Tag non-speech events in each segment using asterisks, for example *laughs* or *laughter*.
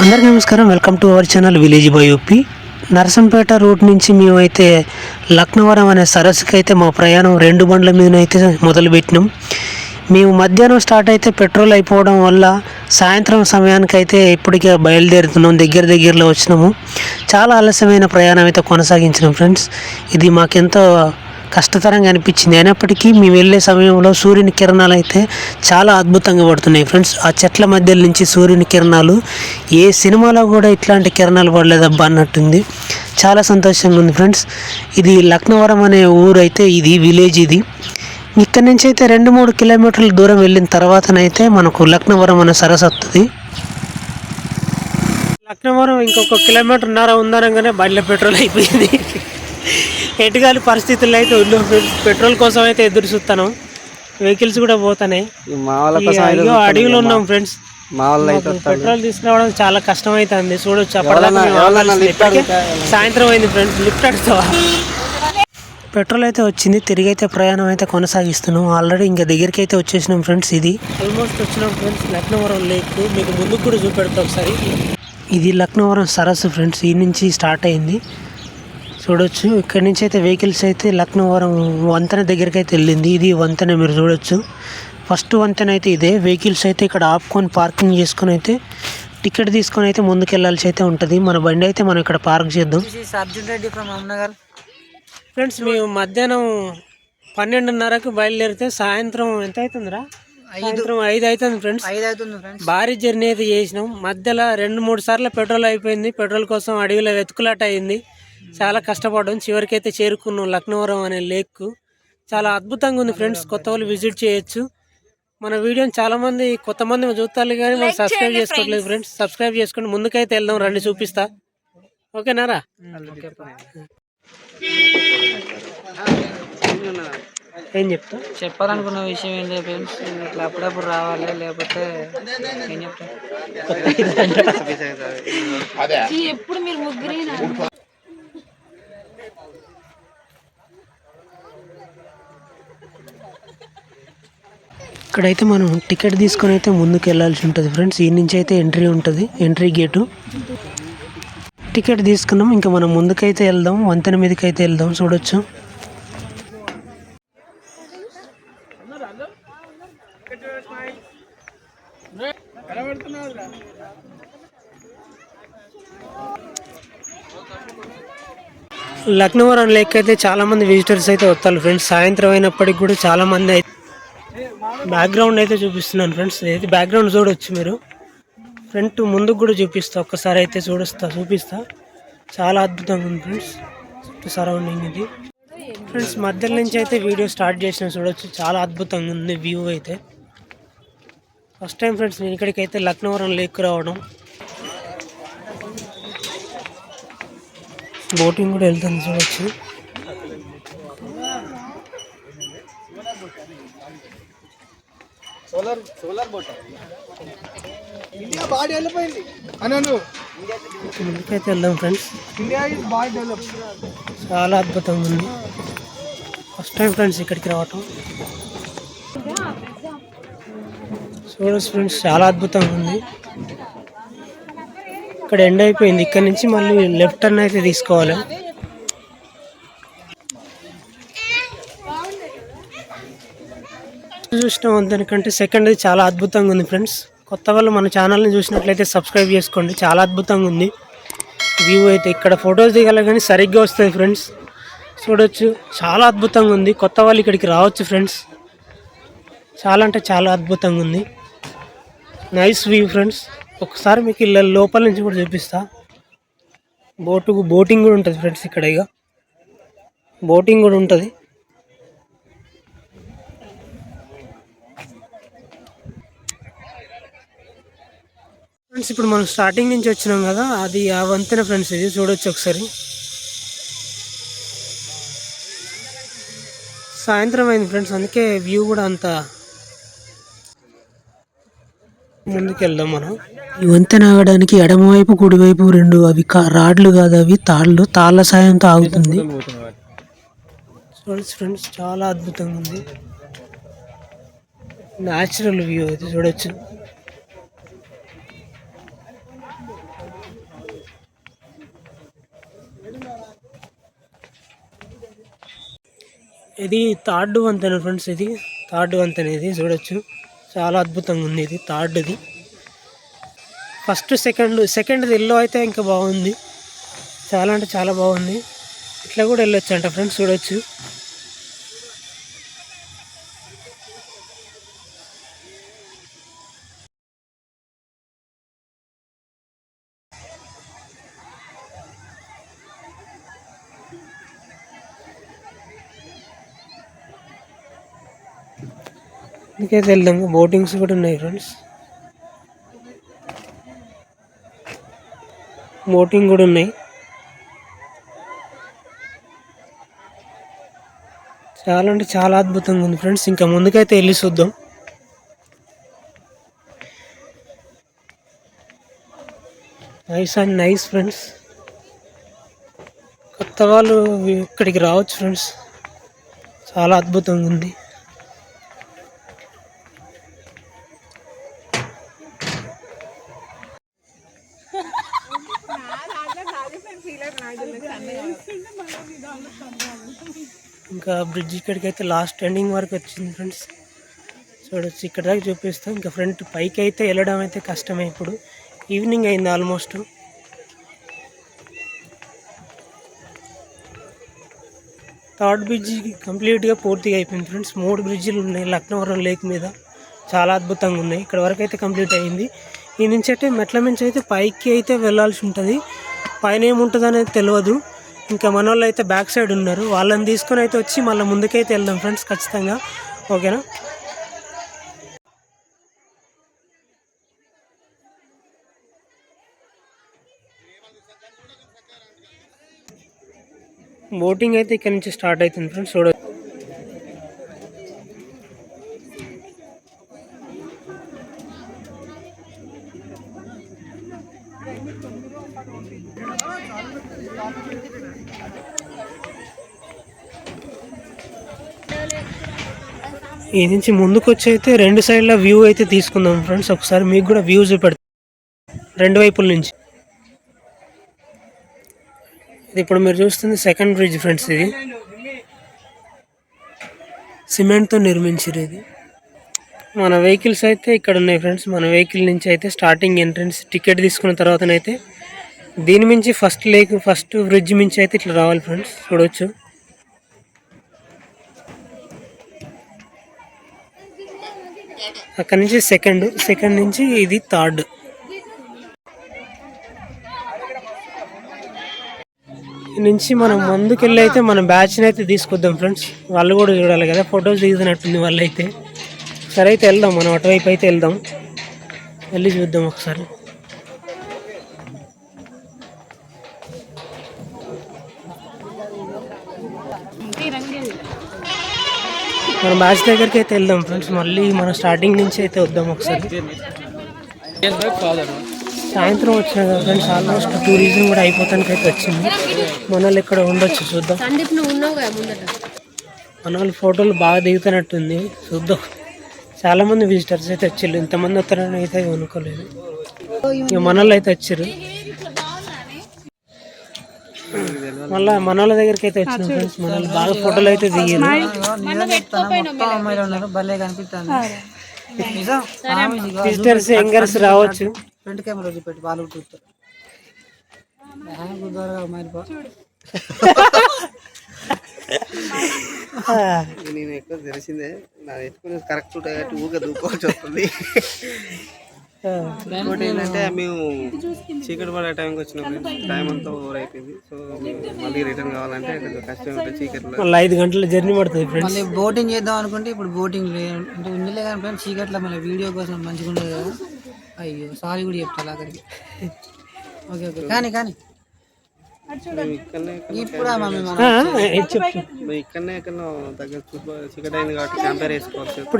అందరికీ నమస్కారం. Welcome to our channel village boy UP Narsampet route నుంచి మేమైతే లక్నవరం అనే సరస్సుకి అయితే మా ప్రయాణం రెండు బండ్ల మీదనైతే మొదలుపెట్టినాం. మేము మధ్యాహ్నం స్టార్ట్ అయితే పెట్రోల్ అయిపోవడం వల్ల సాయంత్రం సమయానికి అయితే ఇప్పటికే బయలుదేరుతున్నాం దగ్గర దగ్గరలో వచ్చినాము. చాలా ఆలస్యమైన ప్రయాణం అయితే కొనసాగించినాం ఫ్రెండ్స్. ఇది మాకెంతో కష్టతరంగా అనిపించింది. అయినప్పటికీ మేము వెళ్ళే సమయంలో సూర్యుని కిరణాలు అయితే చాలా అద్భుతంగా పడుతున్నాయి. ఫ్రెండ్స్ ఆ చెట్ల మధ్య నుంచి సూర్యుని కిరణాలు ఏ సినిమాలో కూడా ఇట్లాంటి కిరణాలు పడలేదబ్బా అన్నట్టుంది. చాలా సంతోషంగా ఉంది ఫ్రెండ్స్. ఇది లక్నవరం అనే ఊరు అయితే ఇది విలేజ్ ఇది. ఇక్కడ నుంచి అయితే రెండు మూడు కిలోమీటర్ల దూరం వెళ్ళిన తర్వాతనైతే మనకు లక్నవరం అనే సరస్సు వస్తుంది లక్నవరం ఇంకొక కిలోమీటర్ ఉన్నర ఉందనగానే బండ్ల పెట్రోల్ అయిపోయింది. ఎటుగాలి పరిస్థితుల్లో అయితే. పెట్రోల్ కోసం అయితే ఎదురు చూస్తాను వెహికల్స్ కూడా పోతున్నాయి. అడవిలో ఉన్నాం ఫ్రెండ్స్ పెట్రోల్ తీసుకురావడం చాలా కష్టం అవుతుంది చూడొచ్చు సాయంత్రం అయింది ఫ్రెండ్స్ లిఫ్ట్ అడుగుతావా? పెట్రోల్ అయితే వచ్చింది తిరిగి అయితే ప్రయాణం అయితే కొనసాగిస్తున్నాం. ఆల్రెడీ ఇంకా దగ్గరికి అయితే వచ్చేసినాం ఫ్రెండ్స్ ఇది. ఆల్మోస్ట్ వచ్చినాం ఫ్రెండ్స్ లక్నవరం లేక్ మీకు ముందుకు కూడా చూపెడతా ఒకసారి. ఇది లక్నవరం సరస్సు ఫ్రెండ్స్ ఈ నుంచి స్టార్ట్ అయింది. చూడొచ్చు. ఇక్కడ నుంచి అయితే వెహికల్స్ అయితే లక్నవరం వంతెన దగ్గరికి అయితే వెళ్ళింది. ఇది వంతెన మీరు చూడొచ్చు. ఫస్ట్ వంతెన అయితే ఇదే. వెహికల్స్ అయితే ఇక్కడ ఆపుకొని పార్కింగ్ చేసుకొని అయితే టికెట్ తీసుకొని అయితే ముందుకు వెళ్ళాల్సి అయితే ఉంటుంది. మన బండి అయితే మనం ఇక్కడ పార్క్ చేద్దాం. అర్జున్ రెడ్డి ఫ్రమ్ అమ్మనగర్ ఫ్రెండ్స్ మేము మధ్యాహ్నం పన్నెండున్నరకు బయలుదేరితే సాయంత్రం ఎంత అవుతుందిరా? సాయంత్రం ఐదు అవుతుంది ఫ్రెండ్స్. ఐదు అవుతుంది ఫ్రెండ్స్. భారీ జర్నీ అయితే చేసినాం. మధ్యలో రెండు మూడు సార్లు పెట్రోల్ అయిపోయింది. పెట్రోల్ కోసం అడవిలో వెతుకులాట అయింది. చాలా కష్టపడ్డాం. చివరికి అయితే చేరుకున్నాం లక్నవరం అనే లేక్ చాలా అద్భుతంగా ఉంది ఫ్రెండ్స్. కొత్త వాళ్ళు విజిట్ చేయొచ్చు. మన వీడియోని చాలా మంది కొత్త మంది చూస్తారు కానీ మనం సబ్స్క్రైబ్ చేసుకోవట్లేదు ఫ్రెండ్స్. సబ్స్క్రైబ్ చేసుకోండి. ముందుకైతే వెళ్దాం. రండి చూపిస్తా. ఓకేనారా? ఏం చెప్తా చెప్పాలనుకున్న విషయం ఏంటి ఫ్రెండ్స్? ఇట్లా అప్పుడప్పుడు రావాలి లేకపోతే ఏం చెప్తా *laughs* ఇక్కడైతే మనం టికెట్ తీసుకొని అయితే ముందుకు వెళ్ళాల్సి ఉంటుంది ఫ్రెండ్స్. ఈ నుంచి అయితే ఎంట్రీ ఉంటుంది ఎంట్రీ గేటు. టికెట్ తీసుకున్నాం ఇంకా మనం ముందుకైతే వెళ్దాం వంతెన మీదకి అయితే వెళ్దాం చూడొచ్చు. లక్నవరం లేక్ అయితే చాలా మంది విజిటర్స్ అయితే వస్తారు ఫ్రెండ్స్. సాయంత్రం అయినప్పటికి కూడా చాలా మంది అయితే బ్యాక్గ్రౌండ్ అయితే చూపిస్తున్నాను ఫ్రెండ్స్ ఇది బ్యాక్గ్రౌండ్ చూడొచ్చు మీరు. ఫ్రంట్ ముందుకు కూడా చూపిస్తా. ఒక్కసారి అయితే చూడొస్తా చూపిస్తా. చాలా అద్భుతంగా ఉంది ఫ్రెండ్స్ చుట్టూ సరౌండింగ్ ఇది. ఫ్రెండ్స్ మధ్యలో నుంచి అయితే వీడియో స్టార్ట్ చేసిన చూడొచ్చు. చాలా అద్భుతంగా ఉంది వ్యూ అయితే. ఫస్ట్ టైం ఫ్రెండ్స్ నేను ఇక్కడికి అయితే లక్నవరం లేక్ రావడం. బోటింగ్ కూడా వెళ్తుంది చూడొచ్చు. వెళ్దాం ఫ్రెండ్స్. చాలా అద్భుతంగా ఉంది. ఫస్ట్ టైం ఫ్రెండ్స్ ఇక్కడికి రావటం. చూడొచ్చు ఫ్రెండ్స్ చాలా అద్భుతంగా ఉంది. ఇక్కడ ఎండ్ అయిపోయింది. ఇక్కడ నుంచి మళ్ళీ లెఫ్ట్ టర్న్ అయితే తీసుకోవాలి. చూసిన దానికంటే సెకండ్ చాలా అద్భుతంగా ఉంది ఫ్రెండ్స్ కొత్త వాళ్ళు మన ఛానల్ని చూసినట్లయితే సబ్స్క్రైబ్ చేసుకోండి. చాలా అద్భుతంగా ఉంది. వ్యూ అయితే ఇక్కడ ఫొటోస్ దిగాలి కానీ సరిగ్గా వస్తాయి ఫ్రెండ్స్ చూడొచ్చు. చాలా అద్భుతంగా ఉంది. కొత్త వాళ్ళు ఇక్కడికి రావచ్చు ఫ్రెండ్స్ చాలా అంటే చాలా అద్భుతంగా ఉంది. నైస్ వ్యూ ఫ్రెండ్స్ ఒకసారి మీకు ఇళ్ళ లోపల నుంచి కూడా చూపిస్తా. బోటు బోటింగ్ కూడా ఉంటుంది ఫ్రెండ్స్ ఇక్కడ ఇక. బోటింగ్ కూడా ఉంటుంది. ఫ్రెండ్స్ ఇప్పుడు మనం స్టార్టింగ్ నుంచి వచ్చినాం కదా అది ఆ వంతెన ఫ్రెండ్స్ ఇది చూడొచ్చు ఒకసారి. సాయంత్రం అయింది ఫ్రెండ్స్ అందుకే వ్యూ కూడా అంత ముందుకు వెళ్దాం మనం. ఈ వంతెన ఆగడానికి ఎడమవైపు కుడివైపు రెండు అవి రాడ్లు కాదు అవి తాళ్ళు తాళ్ళ సాయంతో ఆగుతుంది. చూడొచ్చు ఫ్రెండ్స్ చాలా అద్భుతంగా ఉంది. న్యాచురల్ వ్యూ ఇది చూడొచ్చు. ఇది థర్డ్ వంతెన ఫ్రెండ్స్ ఇది. థర్డ్ వంతెన ఇది చూడొచ్చు. చాలా అద్భుతంగా ఉంది ఇది థర్డ్ది ఫస్ట్ సెకండ్ సెకండ్ ఎల్లో అయితే ఇంకా బాగుంది. చాలా అంటే చాలా బాగుంది. ఇట్లా కూడా వెళ్ళొచ్చు అంట ఫ్రెండ్స్ చూడొచ్చు. ఇంకైతే వెళ్దాం బోటింగ్స్ కూడా ఉన్నాయి ఫ్రెండ్స్ బోటింగ్ కూడా ఉన్నాయి. చాలా అంటే చాలా అద్భుతంగా ఉంది ఫ్రెండ్స్ ఇంకా ముందుకైతే వెళ్ళి చూద్దాం. నైస్ అండ్ నైస్ ఫ్రెండ్స్ కొత్త వాళ్ళు ఇక్కడికి రావచ్చు ఫ్రెండ్స్ చాలా అద్భుతంగా ఉంది. ఇంకా బ్రిడ్జ్ ఇక్కడికి అయితే లాస్ట్ ఎండింగ్ వరకు వచ్చింది ఫ్రెండ్స్ చూడొచ్చు ఇక్కడ దాకా చూపిస్తాం. ఇంకా ఫ్రంట్ పైకి అయితే వెళ్ళడం అయితే కష్టమే ఇప్పుడు. ఈవినింగ్ అయింది ఆల్మోస్ట్ థర్డ్ బ్రిడ్జ్ కంప్లీట్గా పూర్తిగా అయిపోయింది ఫ్రెండ్స్ మూడు బ్రిడ్జిలు ఉన్నాయి లక్నవరం లేక్ మీద. చాలా అద్భుతంగా ఉన్నాయి. ఇక్కడ వరకు అయితే కంప్లీట్ అయింది. ఈ నుంచి అయితే మెట్ల నుంచి అయితే పైకి అయితే వెళ్ళాల్సి ఉంటుంది. పైన ఏముంటుంది అనేది తెలియదు ఇంకా మన వాళ్ళు అయితే బ్యాక్ సైడ్ ఉన్నారు. వాళ్ళని తీసుకొని అయితే వచ్చి మళ్ళీ ముందుకైతే వెళ్దాం ఫ్రెండ్స్ ఖచ్చితంగా. ఓకేనా? బోటింగ్ అయితే ఇక్కడ నుంచి స్టార్ట్ అవుతుంది ఫ్రెండ్స్. చూడ ఈ నుంచి ముందుకు వచ్చి అయితే రెండు సైడ్ల వ్యూ అయితే తీసుకుందాం ఫ్రెండ్స్. ఒకసారి మీకు కూడా వ్యూ చూపెడతాం. రెండు వైపుల నుంచి. ఇది ఇప్పుడు మీరు చూస్తుంది సెకండ్ బ్రిడ్జ్ ఫ్రెండ్స్ ఇది. సిమెంట్తో నిర్మించారు ఇది. మన వెహికల్స్ అయితే ఇక్కడ ఉన్నాయి ఫ్రెండ్స్. మన వెహికల్ నుంచి అయితే స్టార్టింగ్ ఎంట్రన్స్ టికెట్ తీసుకున్న తర్వాతనైతే దీని నుంచి ఫస్ట్ లేక్ ఫస్ట్ బ్రిడ్జ్ నుంచి అయితే ఇట్లా రావాలి ఫ్రెండ్స్. చూడవచ్చు అక్కడ నుంచి సెకండ్ సెకండ్ నుంచి ఇది థర్డ్ నుంచి మనం ముందుకెళ్ళి అయితే మన బ్యాచ్ని అయితే తీసుకొద్దాం ఫ్రెండ్స్ వాళ్ళు కూడా చూడాలి కదా ఫొటోస్ తీసినట్టుంది వాళ్ళు అయితే సరే అయితే వెళ్దాం. మనం అటువైపు అయితే వెళ్దాం. వెళ్ళి చూద్దాం ఒకసారి. మన బ్యాచ్ దగ్గరికి అయితే వెళ్దాం ఫ్రెండ్స్. మళ్ళీ మన స్టార్టింగ్ నుంచి అయితే వద్దాం ఒకసారి. సాయంత్రం వచ్చిన కదా ఫ్రెండ్స్ ఆల్మోస్ట్ టూరిజం కూడా అయిపోతానికి అయితే వచ్చింది. మన వాళ్ళు ఇక్కడ ఉండొచ్చు చూద్దాం. మన వాళ్ళు ఫోటోలు బాగా దిగుతున్నట్టుంది. చూద్దాం. చాలా మంది విజిటర్స్ అయితే వచ్చారు. ఇంతమంది వస్తారని అయితే అనుకోలేదు. ఇక మన వాళ్ళు అయితే వచ్చారు. మళ్ళా మన వాళ్ళ దగ్గరికి అయితే వచ్చినాం ఫ్రెండ్స్ మన వాళ్ళు బాగా ఫోటోలు అయితే దిగారు. విజిటర్స్ యంగర్స్ రావచ్చు. ఫ్రంట్ కెమెరా చూపెట్టి వాళ్ళు నేను ఎక్కువ తెలిసిందే నా ఎత్తుకుని కరెక్ట్ ఉంటాయి కాబట్టి ఊగా దూకోవాల్సి వస్తుంది. ఇంకోటి ఏంటంటే మేము చీకటి పడే టైంకి వచ్చినప్పుడు టైం అంతా ఓవర్ అయిపోయింది. సో మళ్ళీ రిటర్న్ కావాలంటే కొంచెం కష్టం చీకట్లో. మళ్ళీ ఐదు గంటల జర్నీ పడుతుంది ఫ్రెండ్స్ మళ్ళీ బోటింగ్ చేద్దాం అనుకుంటే ఇప్పుడు బోటింగ్ అంటే ఉండలే కానీ ఫ్రెండ్స్ చీకట్లో మళ్ళీ వీడియో కోసం మంచిగా ఉండదు కదా. అయ్యో సారీ కూడా చెప్తా అక్కడికి. *laughs* ఓకే ఓకే కానీ కానీ ఇప్పుడు మమ్మీ మనం చెప్పు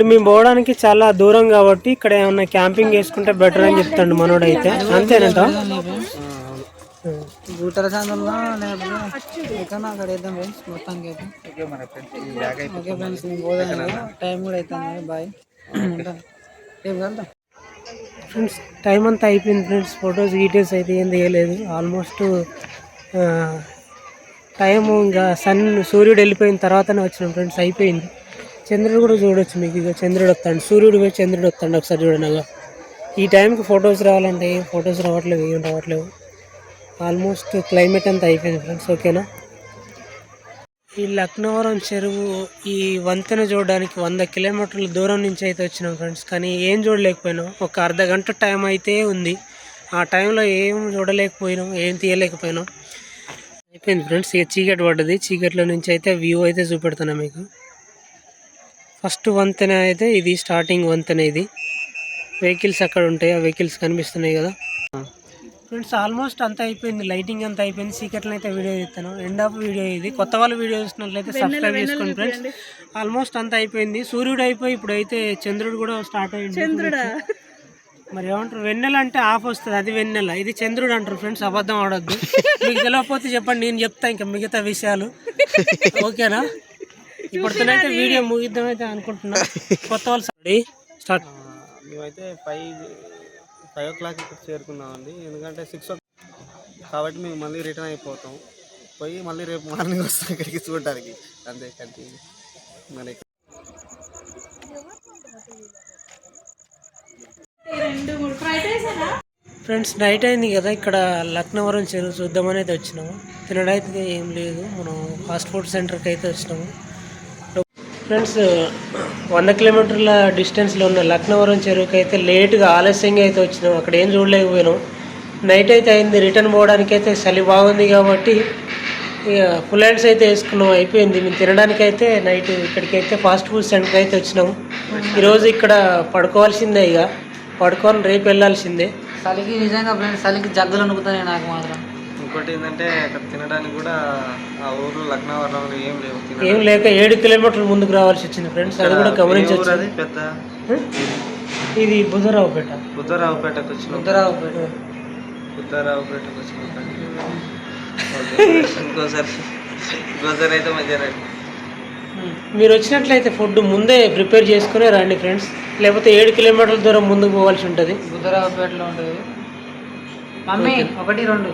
మేము పోవడానికి చాలా దూరం కాబట్టి ఇక్కడ ఏమన్నా క్యాంపింగ్ చేసుకుంటే బెటర్ అని చెప్తాడు మనోడు అయితే అంతేనంట ఎక్కడో అక్కడ వేద్దాం ఫ్రెండ్స్ మొత్తానికి అయితే ఓకే మన ఫ్రెండ్స్ పోదాం టైం కూడా అవుతుంది బాయ్ ఉంటాను. రేపు కలుద్దాం ఫ్రెండ్స్ టైం అంతా అయిపోయింది ఫ్రెండ్స్ ఫొటోస్ డీటెయిల్స్ అయితే ఏం తీయలేదు ఆల్మోస్ట్ టైము ఇంకా సన్ సూర్యుడు వెళ్ళిపోయిన తర్వాతనే వచ్చినాం ఫ్రెండ్స్ అయిపోయింది. చంద్రుడు కూడా చూడొచ్చు మీకు ఇక చంద్రుడు వస్తాడు. సూర్యుడు పోయి చంద్రుడు వస్తాడు ఒకసారి చూడనగా ఈ టైంకి ఫొటోస్ రావాలంటే ఏం ఫొటోస్ రావట్లేవు ఏం రావట్లేవు. ఆల్మోస్ట్ క్లైమేట్ అంతా అయిపోయింది ఫ్రెండ్స్ ఓకేనా? ఈ లక్నవరం చెరువు ఈ వంతెన చూడడానికి వంద కిలోమీటర్ల దూరం నుంచి అయితే వచ్చినాం ఫ్రెండ్స్. కానీ ఏం చూడలేకపోయినాం. ఒక అర్ధ గంట టైం అయితే ఉంది. ఆ టైంలో ఏం చూడలేకపోయినాం ఏం తీయలేకపోయినాం. అయిపోయింది ఫ్రెండ్స్. ఇక చీకటి పడ్డది. చీకట్లో నుంచి అయితే వ్యూ అయితే చూపెడుతున్నా మీకు. ఫస్ట్ వంతెన అయితే ఇది స్టార్టింగ్ వంతెన ఇది. వెహికల్స్ అక్కడ ఉంటాయి. ఆ వెహికల్స్ కనిపిస్తున్నాయి కదా. ఫ్రెండ్స్ ఆల్మోస్ట్ అంతా అయిపోయింది. లైటింగ్ అంతా అయిపోయింది. సీక్రెట్లో అయితే వీడియో తీస్తాను. ఎండ్ ఆఫ్ వీడియో ఇది. కొత్త వాళ్ళు వీడియో చూసినట్లయితే సబ్స్క్రైబ్ చేసుకోండి ఫ్రెండ్స్. ఆల్మోస్ట్ అంతా అయిపోయింది. సూర్యుడు అయిపోయి ఇప్పుడు అయితే చంద్రుడు కూడా స్టార్ట్ అయింది. చంద్రుడా. మరి ఏమంటారు వెన్నెల అంటే ఆఫ్ వస్తుంది అది వెన్నెల. ఇది చంద్రుడు అంటారు ఫ్రెండ్స్ అబద్ధం ఆడొద్దు. మీకు తెలియకపోతే చెప్పండి నేను చెప్తా ఇంకా మిగతా విషయాలు. ఓకేనా? ఇప్పుడుతోనైతే వీడియో ముగిద్దాం అయితే అనుకుంటున్నా. కొత్త వాళ్ళు స్టార్ట్. మేమైతే ఫైవ్ ఫైవ్ ఓ క్లాక్ ఇక్కడ చేరుకున్నామండి. ఎందుకంటే సిక్స్ ఓ కాబట్టి మేము మళ్ళీ రిటర్న్ అయిపోతాం. పోయి మళ్ళీ రేపు మార్నింగ్ వస్తాం ఇక్కడికి చూడడానికి అంతే కంటిన్యూ మరి ఫ్రెండ్స్ నైట్ అయింది కదా ఇక్కడ లక్నవరం చెరువు చూద్దామని అయితే వచ్చినాము. తినడానికి ఏం లేదు మనం ఫాస్ట్ ఫుడ్ సెంటర్కి అయితే వచ్చినాము. ఫ్రెండ్స్ వంద కిలోమీటర్ల డిస్టెన్స్లో ఉన్న లక్నవరం చెరువుకి అయితే లేట్గా ఆలస్యంగా అయితే వచ్చినాం అక్కడ ఏం చూడలేకపోయినాం నైట్ అయితే అయింది రిటర్న్ పోవడానికి అయితే చలి బాగుంది కాబట్టి ఇక ఫుల్ హ్యాండ్స్ అయితే వేసుకున్నాం అయిపోయింది. మేము తినడానికి అయితే నైట్ ఇక్కడికి అయితే ఫాస్ట్ ఫుడ్ సెంటర్కి అయితే వచ్చినాము. ఈరోజు ఇక్కడ పడుకోవాల్సిందే ఇక. పడుకొని రేపు వెళ్ళాల్సిందే. చలికి నిజంగా ఫ్రెండ్స్ చలికి జగ్గలు అనుకుతాయి నాకు మాత్రం. ఇంకోటి ఏంటంటే అక్కడ తినడానికి కూడా ఆ ఊర్లో లక్నవరంలో ఏం లేవు ఏం. లేక ఏడు కిలోమీటర్ల ముందుకు రావాల్సి వచ్చింది ఫ్రెండ్స్ అది కూడా ఏ ఊరు గమనించవచ్చు పెద్ద? ఇది బుధరావుపేట. బుద్ధరావుపేటకు వచ్చినాం ముద్దరావుపేట బుద్ధరావుపేటకు వచ్చినాం ఓకే. ఇంకోసారి ఇంకోసారి అయితే మంచిగా రండి మీరు వచ్చినట్లయితే ఫుడ్ ముందే ప్రిపేర్ చేసుకునే రండి ఫ్రెండ్స్. లేకపోతే ఏడు కిలోమీటర్ల దూరం ముందుకు పోవాల్సి ఉంటుంది. ఉంటుంది మమ్మీ ఒకటి రెండు.